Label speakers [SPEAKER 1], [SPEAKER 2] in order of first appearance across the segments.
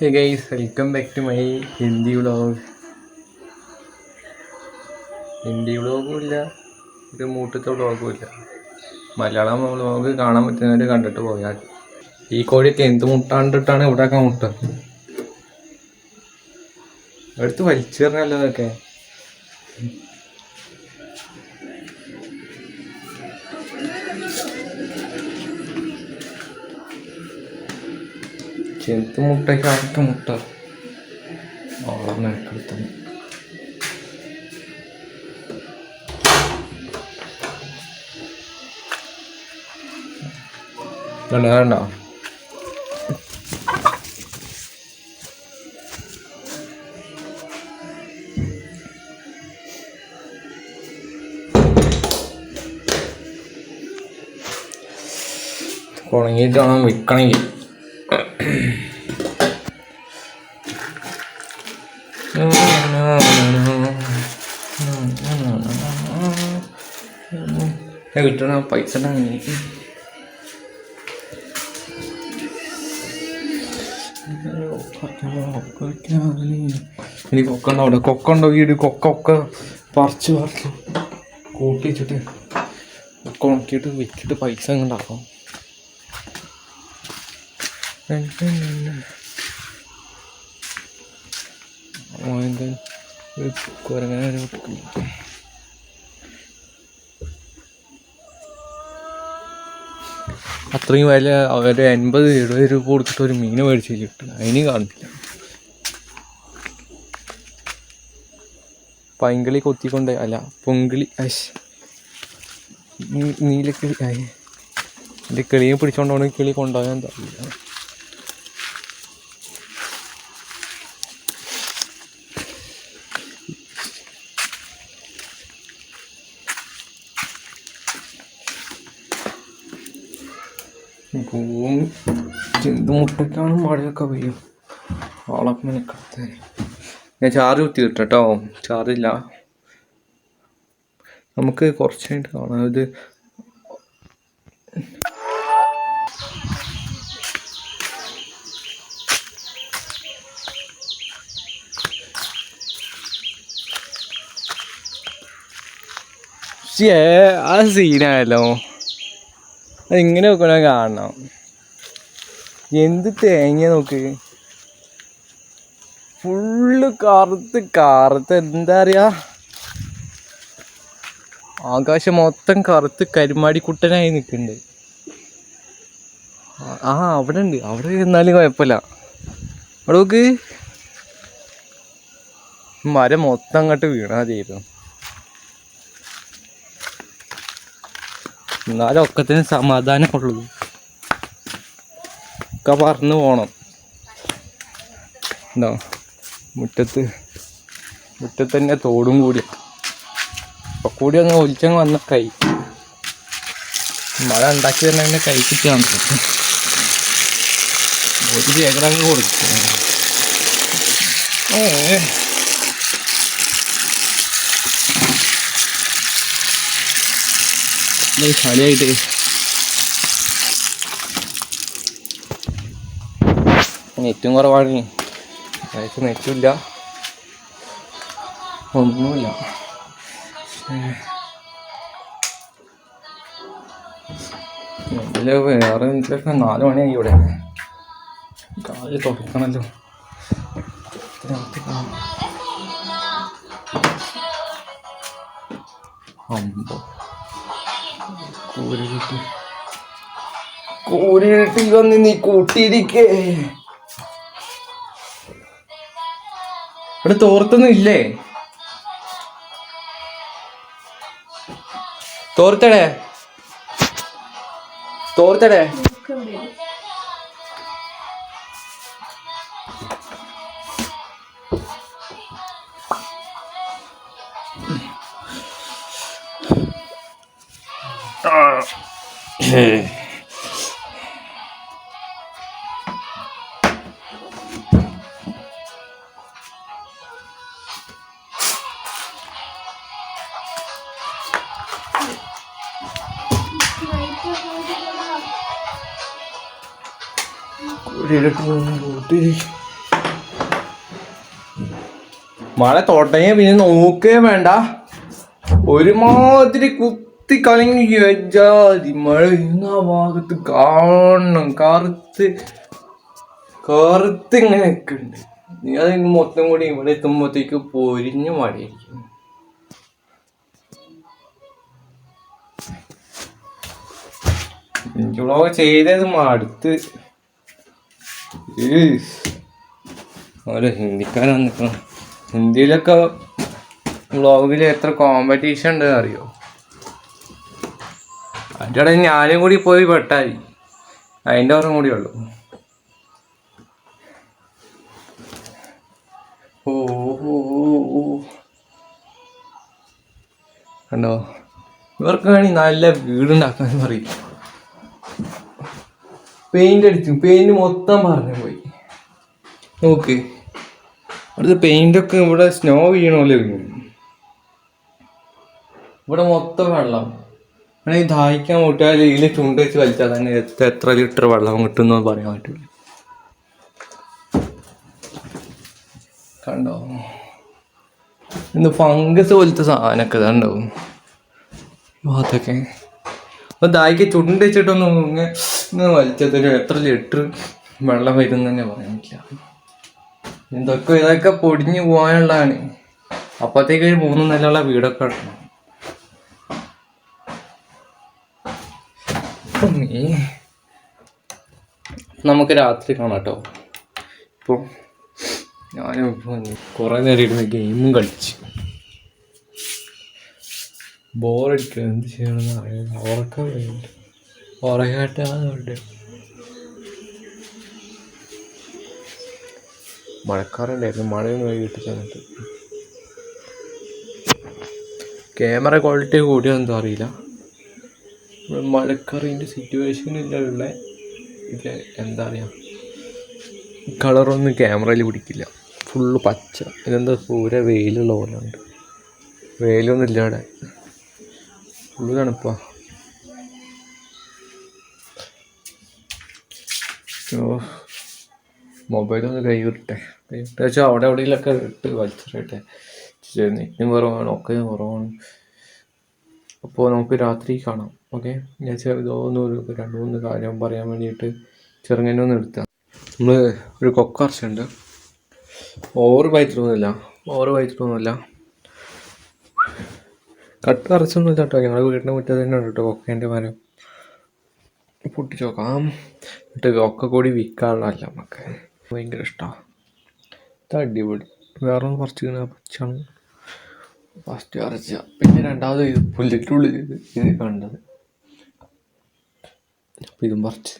[SPEAKER 1] Hey guys welcome back to my Hindi vlog Hindi വ്ളോഗും ഇല്ല. ഒരു മൂട്ടത്തെ വ്ളോഗും ഇല്ല. മലയാളം വ്ളോഗ് കാണാൻ പറ്റുന്നവർ കണ്ടിട്ട് പോയാൽ ഈ കോഴിയൊക്കെ എന്ത് മുട്ടാണ്ടിട്ടാണ് ഇവിടെ ഒക്കെ മുട്ട എടുത്ത് വലിച്ചെറിഞ്ഞല്ലോ ഇതൊക്കെ. ചെന്ത് മുട്ടയ്ക്ക് അവിടുത്തെ മുട്ട. ഓളം മെനക്കെടുത്താണ് കണ്ടോ ഉണങ്ങിയിട്ട് വേണം വിൽക്കണമെങ്കിൽ കിട്ടണ പൈസ ഉണ്ടെങ്കിൽ ഇനി കൊക്കുണ്ടോ അവിടെ കൊക്കുണ്ടോ വീട് കൊക്കൊക്കെ പറിച്ച് പറിച്ച് കൂട്ടി വെച്ചിട്ട് ഒക്കെ ഉണക്കിയിട്ട് വിറ്റിട്ട് പൈസ ഉണ്ടാക്കാം കുരങ്ങനെ അത്രയും വില ഒരു എൺപത് എഴുപത് രൂപ കൊടുത്തിട്ട് ഒരു മീൻ മേടിച്ച് കിട്ടും. അതിന് കാണുന്നില്ല പൈങ്കിളി കൊത്തിക്കൊണ്ട് അല്ല പൊങ്കിളി അശ് നീലക്കിളി എന്റെ കിളിയെ പിടിച്ചോണ്ടാണ് കിളി കൊണ്ടുപോകാൻ എന്താ അറിയില്ല പൂവും ചിന്ത് മുട്ടയ്ക്കാണ് മഴയൊക്കെ പെയ്യും ആളപ്പം ഞാൻ ചാർജ് കുത്തി കിട്ടോ ചാർജില്ല നമുക്ക് കുറച്ച് കഴിഞ്ഞിട്ട് കാണാം. ഇത് ആ സീനായല്ലോ അതിങ്ങനെ നോക്കണ കാണണം. എന്ത് തേങ്ങ നോക്ക്. ഫുള്ള് കറുത്ത് കറുത്ത് എന്താ അറിയാ? ആകാശം മൊത്തം കറുത്ത് കരിമാടി കുട്ടനായി നിൽക്കുന്നുണ്ട്. ആ അവിടെ ഉണ്ട് അവിടെ എന്നാലും കുഴപ്പമില്ല. അവിടെ നോക്ക്. മരം മൊത്തം അങ്ങോട്ട് വീണാ ചെയ്തു എന്നാലും ഒക്കത്തിന് സമാധാനമുള്ളൂ ഒക്കെ പറന്ന് പോണം. എന്താ മുറ്റത്ത് മുറ്റത്ത് തന്നെ തോടും കൂടി. അപ്പൊ കൂടി അങ്ങ് ഒലിച്ചങ്ങ് വന്ന കൈ മഴ ഉണ്ടാക്കി തന്നെ അതിന്റെ കൈ കിട്ടിയാണ് ഒരു ചേക്കറങ്ങ് കൊടുക്കും ഏ. ചളിയായിട്ട് നെറ്റും കുറവാണ്. അതായത് നെറ്റില്ല. ഒന്നുമില്ല. ഇതിൽ വേറെ എന്തൊക്കെ നാല് മണിയായി ഇവിടെ. കാൽ തുറക്കണല്ലോ. അമ്പോ കൂരിട്ട് കൂരിട്ട് വന്ന് നീ കൂട്ടിയിരിക്കേ. ഇവിടെ തോർത്തൊന്നും ഇല്ലേ? തോർത്തടേ. തോർത്തടേ. മഴ തുടങ്ങിയ പിന്നെ നോക്കേ വേണ്ട. ഒരുമാതിരി കുത്തി കലങ്ങി വെച്ചാതി മഴ ആ ഭാഗത്ത് കാണണം. കറുത്ത് കറുത്ത് ഇങ്ങനെ നിൽക്കുന്നുണ്ട് നീ അത് മൊത്തം കൂടി ഇവിടെ എത്തുമ്പോഴത്തേക്ക് പൊരിഞ്ഞ് മഴയായിരിക്കും വ്ളോഗ് ചെയ്തത് മടുത്ത്. ഓരോ ഹിന്ദിക്കാരൻ നിൽക്കണം ഹിന്ദിയിലൊക്കെ വ്ളോഗിൽ എത്ര കോമ്പറ്റീഷൻ ഉണ്ടെന്ന് അറിയോ? അതിന്റെ ഇടയിൽ ഞാനും കൂടി പോയി പെട്ടായി. അതിന്റെ ഓർമ്മ കൂടി ഉള്ളു. ഓ ഇവർക്ക് വേണമെങ്കിൽ നല്ല വീടുണ്ടാക്കാൻ പറയും. പെയിന്റ് അടിച്ചു. പെയിന്റ് മൊത്തം പറഞ്ഞു പോയി. നോക്ക്. അവിടുത്തെ പെയിന്റ് ഒക്കെ ഇവിടെ സ്നോ വീണ പോലെ വീണു ഇവിടെ മൊത്തം വെള്ളം. വേണമെങ്കിൽ ദാഹിക്കാൻ മുട്ടിയാൽ ഇതിൽ ചുണ്ട് വെച്ച് വലിച്ചാൽ തന്നെ എത്ര എത്ര ലിറ്റർ വെള്ളം കിട്ടുന്നു പറയാൻ പറ്റില്ല. കണ്ടോ? ഇന്ന് ഫംഗസ് പോലത്തെ സാധനമൊക്കെ ഇതുണ്ടാവും അതൊക്കെ അപ്പൊ ദാഹിക്ക് ചുണ്ട് വെച്ചിട്ടൊന്നും ഇങ്ങനെ വലിച്ചതിന് എത്ര ലിറ്റർ വെള്ളം വരും തന്നെ പറയാൻ പറ്റില്ല. ഇതൊക്കെ ഇതൊക്കെ പൊടിഞ്ഞു പോകാനുള്ളതാണ്. അപ്പോഴത്തേക്ക് മൂന്ന് നിലയുള്ള വീടൊക്കെ ഇടണം നീ നമുക്ക് രാത്രി കാണാം കേട്ടോ. ഇപ്പോൾ ഞാനും കുറെ നേരം ഇരുന്ന് ഗെയിമും കളിച്ച്. ബോറടിക്കുക എന്ത് ചെയ്യണമെന്ന് അറിയില്ല. ഉറക്കം വേണ്ട ഉറങ്ങാട്ടാന്നുണ്ട് മഴക്കാറുണ്ടായിരുന്നു മഴയൊന്നും വൈകിട്ട് ചെന്നിട്ട്. ക്യാമറ ക്വാളിറ്റി കൂടിയോ എന്തോ അറിയില്ല. മഴക്കാറിന്റെ സിറ്റുവേഷനിലുള്ള ഇത് എന്താ പറയുക കളറൊന്നും ക്യാമറയിൽ പിടിക്കില്ല. ഫുള്ള് പച്ച. ഇതെന്താ പൂര വെയിലുള്ള പോലെ ഉണ്ട് വെയിലൊന്നും ഇല്ല അവിടെ. ഫുള്ള് തണുപ്പാ. ഓ മൊബൈലൊന്ന് കൈ വിട്ടെ കൈ വിട്ടെ വെച്ചാൽ അവിടെ എവിടെയെങ്കിലൊക്കെ ഇട്ട് വലിച്ചിട്ടെ നെറ്റിനും കുറവാണ് ഒക്കെ കുറവാണ് അപ്പോൾ നമുക്ക് രാത്രി കാണാം. ഓക്കെ? ഞാൻ ചെറുതോന്ന് ഒരു രണ്ട് മൂന്ന് കാര്യം പറയാൻ വേണ്ടിയിട്ട് ചെറുങ്ങനെ ഒന്ന് എടുത്താൽ നമ്മൾ ഒരു കൊക്കറച്ചുണ്ട് ഓവർ വായിച്ചിട്ടൊന്നുമില്ല ഓവർ വായിച്ചിട്ടൊന്നുമില്ല കട്ട് അരച്ചൊന്നുമില്ല കേട്ടോ. ഞങ്ങളുടെ വീടിന്റെ മുറ്റത്ത് തന്നെ ഉണ്ട് കേട്ടോ കൊക്കേന്റെ മരം. പൊട്ടിച്ച് നോക്കാം. എന്നിട്ട് കൊക്ക കൂടി വിൽക്കാനുള്ളതല്ല നമുക്ക്. ഭയങ്കര ഇഷ്ടമാണ് ഇത് അടിപൊളി. വേറെ കുറച്ച് പച്ചാണ് ഫസ്റ്റ് ഇറച്ചിയ പിന്നെ രണ്ടാമത് ഇത് പുല്ലിന്റെ ഉള്ളിൽ ഇത് ഇത് കണ്ടത്. അപ്പം ഇതും പറിച്ച്.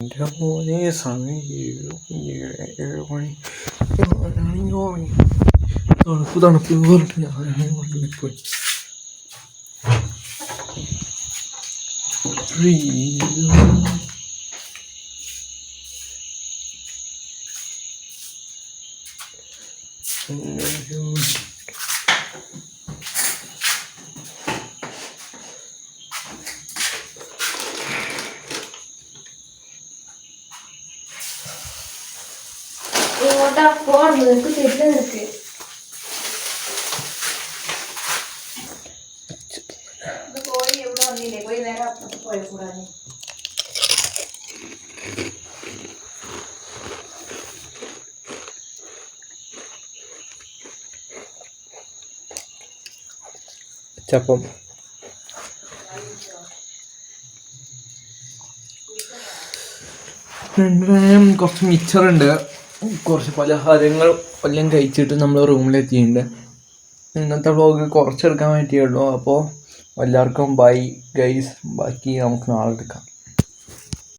[SPEAKER 1] എന്റെ മോനെ സമയം ഏഴ് ഏഴ് ഏഴ് മണി. ഞാനാണെങ്കിൽ ഉറങ്ങി തണുപ്പ് തണുപ്പ് പറഞ്ഞിട്ട് ഞാനാണെങ്കിൽ ഉറങ്ങിപ്പോയി Breathe.
[SPEAKER 2] ഇങ്ങോട്ടാ ഫോൺ നിനക്ക് തിരിച്ചു നിൽക്ക് കോഴി എവിടെ വന്നില്ലേ? കോഴി നേരെ പോയ കൂടാതെ.
[SPEAKER 1] ചപ്പം കുറച്ച് മിച്ചറുണ്ട് കുറച്ച് പലഹാരങ്ങൾ എല്ലാം കഴിച്ചിട്ട് നമ്മൾ റൂമിലെത്തിയിട്ടുണ്ട്. ഇന്നത്തെ വ്ളോഗ് കുറച്ചെടുക്കാൻ പറ്റിയുള്ളൂ അപ്പോൾ എല്ലാവർക്കും ബൈ ഗൈസ് ബാക്കി നമുക്ക് നാളെ എടുക്കാം.